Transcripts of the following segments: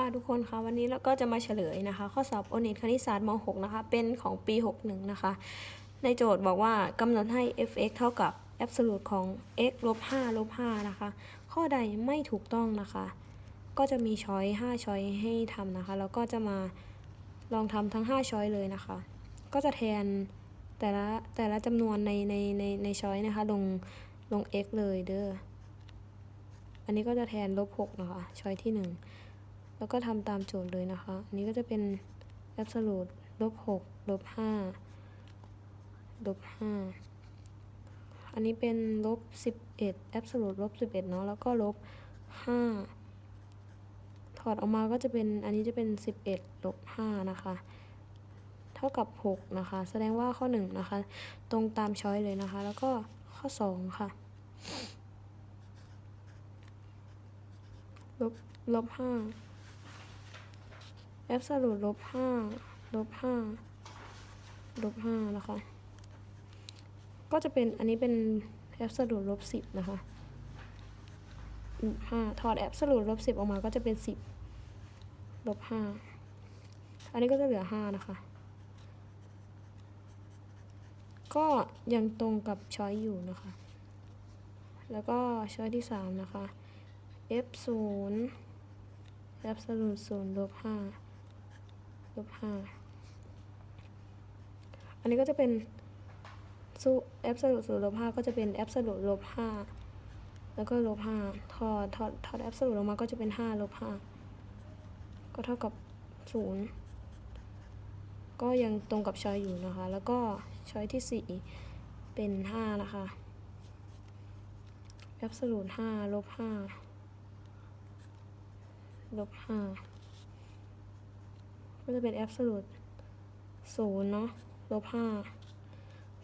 ค่ะทุกคนคะวันนี้เราก็จะมาเฉลยนะคะ ข้อสอบโอเน็ตคณิตศาสตร์ม .6 นะคะ เป็นของปี 61 นะคะ ในโจทย์บอกว่ากำหนดให้ f(x) เท่ากับ absolute ของ x ลบ5ลบ5นะคะ ข้อใดไม่ถูกต้องนะคะ ก็จะมีช้อย5ช้อยให้ทำนะคะ แล้วก็จะมาลองทำทั้ง 5 ช้อยเลยนะคะ ก็จะแทนแต่ละแต่ละจำนวนในในในในช้อยนะคะ ลงลง x เลยเด้ออันนี้ก็จะแทนลบ6นะคะช้อยที่ 1 แล้วก็ทำตามโจทย์เลยนะคะ อันนี้ก็จะเป็น absolute ลบ6ลบ5ลบ5อันนี้เป็นลบ11 absolute ลบ11 เนาะ แล้วก็ลบ5ถอดออกมาก็จะเป็น อันนี้จะเป็น 11ลบ5นะคะ เท่ากับ 6 นะคะ แสดงว่าข้อ 1 นะคะ ตรงตามช้อยเลยนะคะ แล้วก็ข้อ 2 ค่ะ ลบลบ5 absolute ลบห้าลบห้าลบห้านะคะ ก็จะเป็นอันนี้เป็น absolute ลบสิบนะคะลบห้าถอด absolute ลบสิบออกมาก็จะเป็นสิบลบห้าอันนี้ก็จะเหลือห้านะคะ ก็ยังตรงกับช้อยอยู่นะคะ แล้วก็ช้อยที่สามนะคะ f ศูนย์ absolute ศูนย์ลบห้า ลบห้าอันนี้ก็จะเป็นสู้ absolute ศูนย์ลบห้าก็จะเป็น absolute ลบห้าแล้วก็ลบห้าถอดถอดถอด absolute ออกมาก็จะเป็นห้าลบห้าก็เท่ากับศูนย์ก็ยังตรงกับชอยอยู่นะคะ แล้วก็ชอยที่สี่เป็นห้านะคะ absolute ห้าลบห้าลบห้า ก็จะเป็น absolute ศูนย์เนาะลบห้า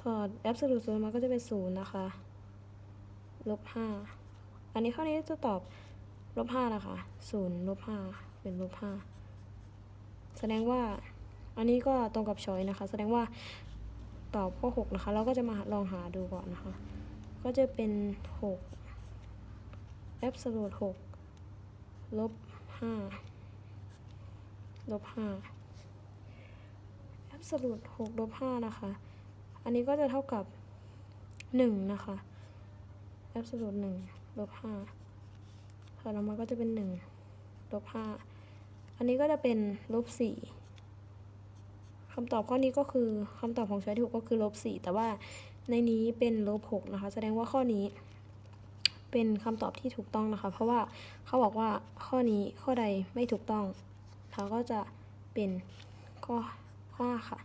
ถอด absolute ศูนย์มาก็จะเป็นศูนย์นะคะ ลบห้าอันนี้ข้อนี้จะตอบลบห้านะคะศูนย์ลบห้าเป็นลบห้าแสดงว่าอันนี้ก็ตรงกับชอยนะคะ แสดงว่าตอบข้อหกนะคะ เราก็จะมาลองหาดูก่อนนะคะ ก็จะเป็นหก absolute หกลบห้า ลบห้า absolute หกลบห้านะคะ อันนี้ก็จะเท่ากับหนึ่งนะคะ absolute หนึ่งลบห้าถอดออกมาก็จะเป็นหนึ่งลบห้า อันนี้ก็จะเป็นลบสี่คำตอบข้อนี้ก็คือคำตอบของช้อยที่หกก็คือลบสี่แต่ว่าในนี้เป็นลบหกนะคะ แสดงว่าข้อนี้เป็นคำตอบที่ถูกต้องนะคะ เพราะว่าเขาบอกว่าข้อนี้ข้อใดไม่ถูกต้อง เขาก็จะเป็นข้อข้อห้าค่ะ